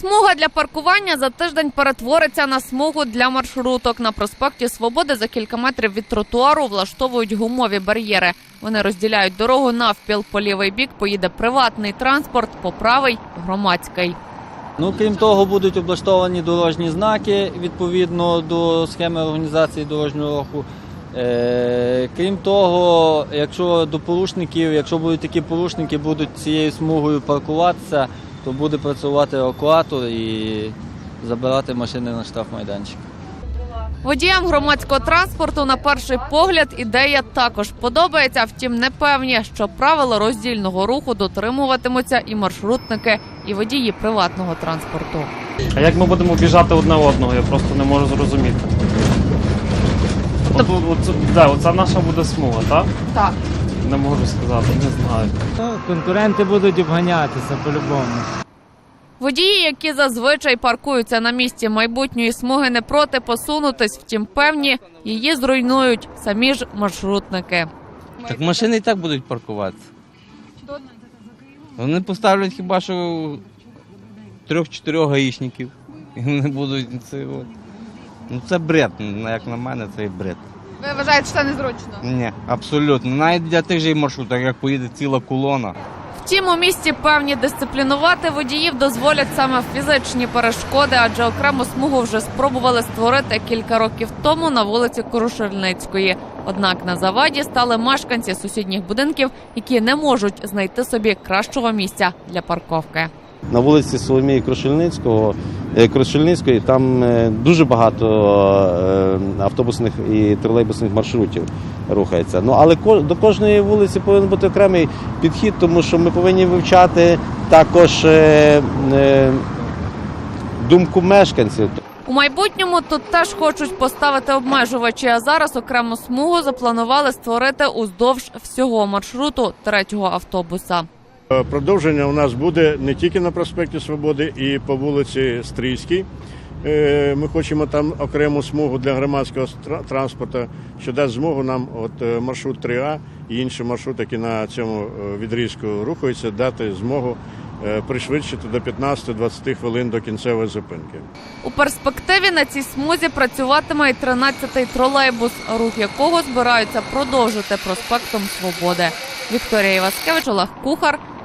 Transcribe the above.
Смуга для паркування за тиждень перетвориться на смугу для маршруток. На проспекті Свободи за кілька метрів від тротуару влаштовують гумові бар'єри. Вони розділяють дорогу навпіл. По лівий бік поїде приватний транспорт, по правий громадський. Ну, крім того, будуть облаштовані дорожні знаки відповідно до схеми організації дорожнього руху. Е, крім того, якщо до порушників, якщо будуть такі порушники, будуть цією смугою паркуватися, то буде працювати евакуатор і забирати машини на штрафмайданчик. Водіям громадського транспорту на перший погляд ідея також подобається. Втім, не певні, що правила роздільного руху дотримуватимуться і маршрутники, і водії приватного транспорту. А як ми будемо біжати одне одного, я просто не можу зрозуміти. От, оце, да, наша буде смуга, так? Так. Не можу сказати, не знаю. Конкуренти будуть обганятися по-любому. Водії, які зазвичай паркуються на місці майбутньої смуги, не проти посунутись, втім певні її зруйнують самі ж маршрутники. Так машини і так будуть паркуватися. Вони поставлять хіба що трьох-чотирьох гаїшників. І вони будуть це. От. Ну це бред. Як на мене, це і бред. Ви вважаєте, що це незручно? Ні, абсолютно. Навіть для тих же маршруток, як поїде ціла колона. Втім, у місті певні дисциплінувати водіїв дозволять саме фізичні перешкоди, адже окрему смугу вже спробували створити кілька років тому на вулиці Крушельницької. Однак на заваді стали мешканці сусідніх будинків, які не можуть знайти собі кращого місця для парковки. На вулиці Соломії Крушельницького, е, Крушельницької там е, дуже багато е, автобусних і тролейбусних маршрутів рухається. Ну але до кожної вулиці повинен бути окремий підхід, тому що ми повинні вивчати також думку мешканців. У майбутньому тут теж хочуть поставити обмежувачі. А зараз окрему смугу запланували створити уздовж всього маршруту третього автобуса. Е, Продовження у нас буде не тільки на проспекті Свободи, і по вулиці Стрийській. Е, Ми хочемо там окрему смугу для громадського транспорту, що дасть змогу нам от е, маршрут 3А і інші маршрути, які на цьому відрізку рухаються, дати змогу пришвидшити до 15-20 хвилин до кінцевої зупинки. У перспективі на цій смузі працюватиме і 13-й тролейбус, рух якого збираються продовжити проспектом Свободи. Вікторія Іваскевич, Олег Кухар.